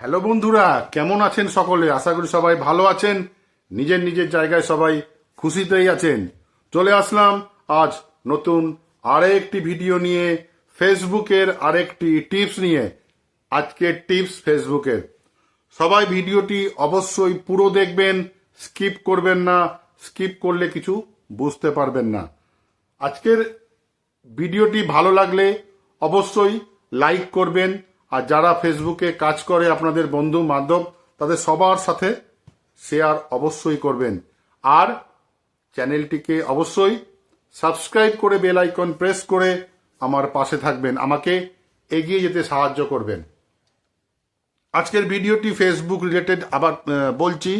Hello বন্ধুরা, কেমন আছেন সকলে? আশা করি সবাই ভালো আছেন। নিজের নিজের জায়গায় সবাই খুশিতেই আছেন। চলে আসলাম আজ নতুন আরেকটি ভিডিও নিয়ে, ফেসবুকের আরেকটি টিপস নিয়ে। আজকের টিপস ফেসবুকের। সবাই ভিডিওটি অবশ্যই পুরো দেখবেন, স্কিপ করবেন না, স্কিপ করলে কিছু বুঝতে পারবেন না। আজকের ভিডিওটি ভালো লাগলে অবশ্যই লাইক করবেন আর যারা ফেসবুকে কাজ করে আপনাদের বন্ধু মাধ্যম তাদের সবার সাথে শেয়ার অবশ্যই করবেন। আর চ্যানেলটিকে অবশ্যই সাবস্ক্রাইব করে বেল আইকন প্রেস করে আমার পাশে থাকবেন। আমাকে এগিয়ে যেতে সাহায্য করবেন। আজকের ভিডিওটি ফেসবুক রিলেটেড আবার বলছি,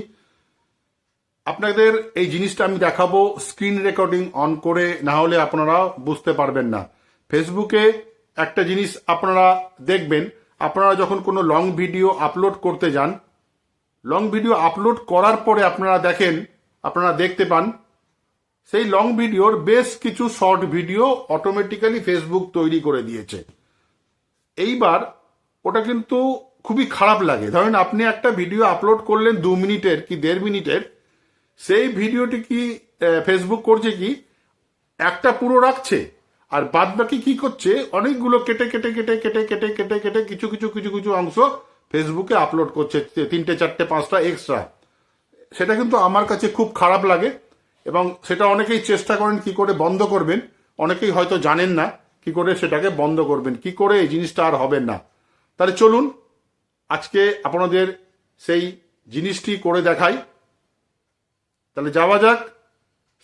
আপনাদের এই জিনিসটা আমি দেখাবো স্ক্রিন রেকর্ডিং অন করে, না হলে আপনারা বুঝতে পারবেন না। ফেসবুকে একটা জিনিস আপনারা দেখবেন, আপনারা যখন কোনো লং ভিডিও আপলোড করতে যান লং ভিডিও আপলোড করার পরে আপনারা দেখেন, আপনারা দেখতে পান, সেই লং ভিডিওর বেশ কিছু শর্ট ভিডিও অটোমেটিক্যালি ফেসবুক তৈরি করে দিয়েছে। এইবার ওটা কিন্তু খুবই খারাপ লাগে। ধরেন আপনি একটা ভিডিও আপলোড করলেন দু মিনিটের কি দেড় মিনিটের, সেই ভিডিওটি কি ফেসবুক করছে কি, একটা পুরো রাখছে? আর বাদ বাকি কি করছে? অনেকগুলো কেটে কেটে কেটে কেটে কেটে কেটে কেটে কিছু কিছু কিছু কিছু অংশ ফেসবুকে আপলোড করছে, তিনটে, চারটে, পাঁচটা এক্সট্রা সেটা কিন্তু আমার কাছে খুব খারাপ লাগে এবং সেটা অনেকেই চেষ্টা করেন কি করে বন্ধ করবেন। অনেকেই হয়তো জানেন না কি করে সেটাকে বন্ধ করবেন, কি করে এই জিনিসটা আর হবেন না। তাহলে চলুন, আজকে আপনাদের সেই জিনিসটি করে দেখাই। তাহলে যাওয়া যাক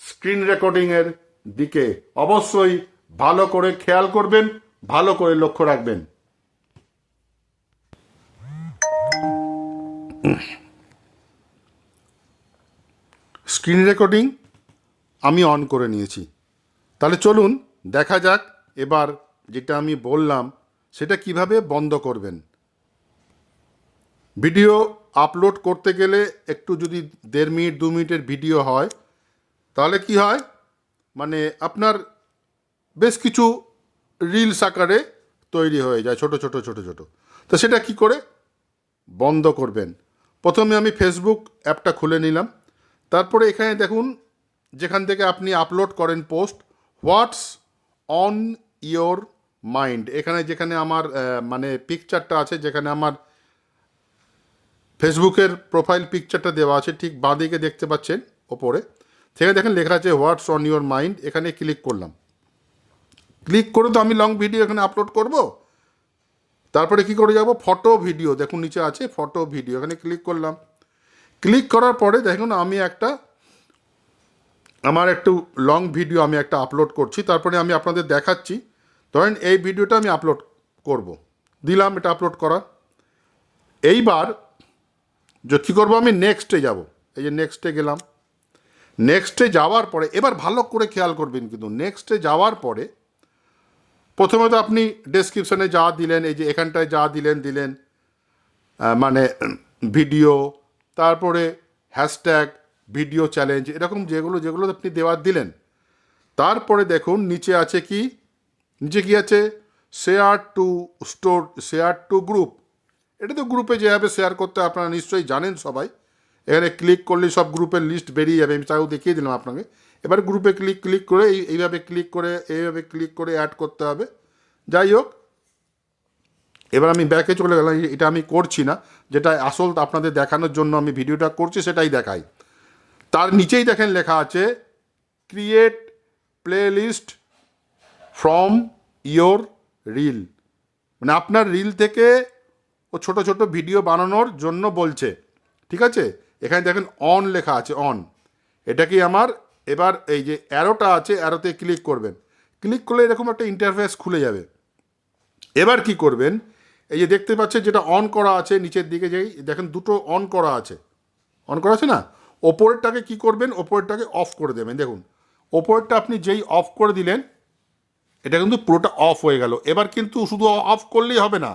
স্ক্রিন রেকর্ডিং এর দিকে। অবশ্যই ভালো করে খেয়াল করবেন, ভালো করে লক্ষ্য রাখবেন। স্ক্রিন রেকর্ডিং আমি অন করে নিয়েছি। তাহলে চলুন, দেখা যাক এবার যেটা আমি বললাম, সেটা কীভাবে বন্ধ করবেন। ভিডিও আপলোড করতে গেলে একটু যদি দেড় মিনিট, দু মিনিটের ভিডিও হয়, তাহলে কি হয়? মানে আপনার বেশ কিছু রিলস আকারে তৈরি হয়ে যায়, ছোট ছোট ছোট ছোট। তো সেটা কি করে? বন্ধ করবেন। প্রথমে আমি ফেসবুক অ্যাপটা খুলে নিলাম। তারপরে এখানে দেখুন, যেখান থেকে আপনি আপলোড করেন post what's on your mind এখানে যেখানে আমার মানে পিকচারটা আছে, যেখানে আমার ফেসবুকের প্রোফাইল পিকচারটা দেওয়া আছে, ঠিক বাঁদিকে দেখতে পাচ্ছেন, ওপরে। সেখানে দেখেন লেখা আছে হোয়াটস অন ইউর মাইন্ড এখানে ক্লিক করলাম। ক্লিক করে তো আমি লং ভিডিও এখানে আপলোড করব। তারপরে কি করে যাব? ফটো ভিডিও দেখুন নিচে আছে ফটো ভিডিও এখানে ক্লিক করলাম। ক্লিক করার পরে দেখুন আমি একটা, আমার একটু লং ভিডিও আমি একটা আপলোড করছি, তারপরে আমি আপনাদের দেখাচ্ছি। ধরেন এই ভিডিওটা আমি আপলোড করব। দিলাম এটা আপলোড করা। এইবার যে কী করব আমি নেক্সটে যাব। এই যে নেক্সটে গেলাম। নেক্সটে যাওয়ার পরে, এবার ভালো করে খেয়াল করবেন কিন্তু নেক্সটে যাওয়ার পরে প্রথমে তো আপনি ডেসক্রিপশনে যা দিলেন, এই যে এখানটায় যা দিলেন দিলেন মানে ভিডিও তারপরে হ্যাশট্যাগ ভিডিও চ্যালেঞ্জ এরকম যেগুলো যেগুলো আপনি দেওয়ার দিলেন। তারপরে দেখুন, নিচে আছে কি? নিচে কি আছে? Share to story share to group এটা তো গ্রুপে যেভাবে শেয়ার করতে আপনারা নিশ্চয়ই জানেন সবাই। এখানে ক্লিক করলে সব গ্রুপের লিস্ট বেরিয়ে যাবে। আমি তাও দেখিয়ে দিলাম আপনাকে। এবার গ্রুপে ক্লিক ক্লিক করে এই- এইভাবে ক্লিক করে, এইভাবে ক্লিক করে অ্যাড করতে হবে। যাই হোক, এবার আমি ব্যাকে চলে গেলাম। এটা আমি করছি না। যেটা আসল আপনাদের দেখানোর জন্য আমি ভিডিওটা করছি, সেটাই দেখাই। তার নিচেই দেখেন লেখা আছে create playlist from your reel মানে আপনার রিল থেকে ও ছোট ছোট ভিডিও বানানোর জন্য বলছে। ঠিক আছে? এখানে দেখেন অন লেখা আছে অন এটা কি আমার এবার এই যে অ্যারোটা আছে অ্যারোতে ক্লিক করবেন। ক্লিক করলে এরকম একটা ইন্টারফেস খুলে যাবে। এবার কি করবেন? এই যে দেখতে পাচ্ছেন যেটা অন করা আছে, নিচের দিকে যেই, দেখেন দুটো অন করা আছে। অন করা আছে না? ওপরেরটাকে কি করবেন? ওপরেরটাকে অফ করে দেবেন। দেখুন, ওপরেরটা আপনি যেই অফ করে দিলেন, এটা কিন্তু পুরোটা অফ হয়ে গেল। এবার কিন্তু শুধু অফ করলেই হবে না।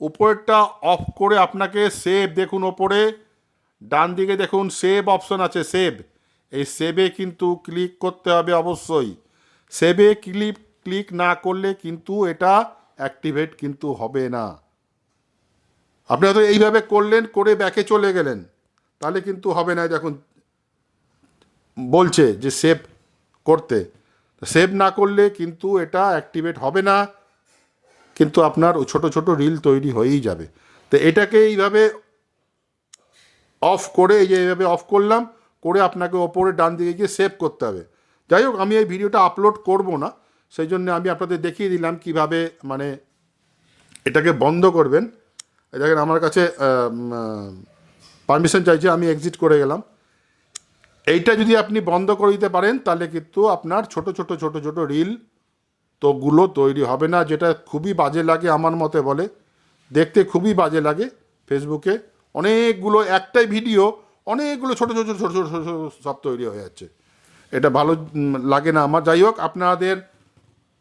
উপরেরটা অফ করে আপনাকে সেভ দেখুন ওপরে। ডান দিকে দেখুন সেভ অপশন আছে সেভ এই সেভে কিন্তু ক্লিক করতে হবে অবশ্যই। সেভে ক্লিক ক্লিক না করলে কিন্তু এটা অ্যাক্টিভেট কিন্তু হবে না। আপনি হয়তো এইভাবে করলেন, করে ব্যাকে চলে গেলেন। তাহলে কিন্তু হবে না, দেখুন, বলছে যে সেভ করতে। সেভ না করলে কিন্তু এটা অ্যাক্টিভেট হবে না, কিন্তু আপনার ছোট ছোট রিল তৈরি হয়েই যাবে। তো এটাকে এইভাবে অফ করে, এই যে এইভাবে অফ করলাম করে আপনাকে ওপরে ডান দিকে গিয়ে সেভ করতে হবে। যাই হোক, আমি এই ভিডিওটা আপলোড করব না, সেই জন্য আমি আপনাদের দেখিয়ে দিলাম কীভাবে মানে এটাকে বন্ধ করবেন। দেখেন, আমার কাছে পারমিশন চাইছে, আমি এক্সিট করে গেলাম। এইটা যদি আপনি বন্ধ করে দিতে পারেন, তাহলে কিন্তু আপনার ছোট ছোট ছোট ছোট রিল তোগুলো তৈরি হবে না, যেটা খুবই বাজে লাগে আমার মতে বলে। দেখতে খুবই বাজে লাগে। ফেসবুকে অনেকগুলো, একটাই ভিডিও অনেকগুলো ছোটো ছোটো ছোটো ছোটো, ছোট ছোট সব তৈরি হয়ে যাচ্ছে। এটা ভালো লাগে না আমার। যাই হোক, আপনাদের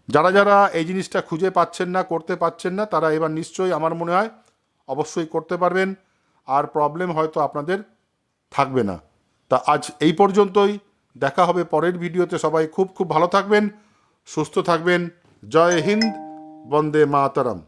যারা যারা এই জিনিসটা খুঁজে পাচ্ছেন না, করতে পাচ্ছেন না, তারা এবার নিশ্চয়ই আমার মনে হয় অবশ্যই করতে পারবেন। আর প্রবলেম হয়তো আপনাদের থাকবে না। তা আজ এই পর্যন্তই। দেখা হবে পরের ভিডিওতে। সবাই খুব খুব ভালো থাকবেন, সুস্থ থাকবেন। জয় হিন্দ, বন্দে মাতরম।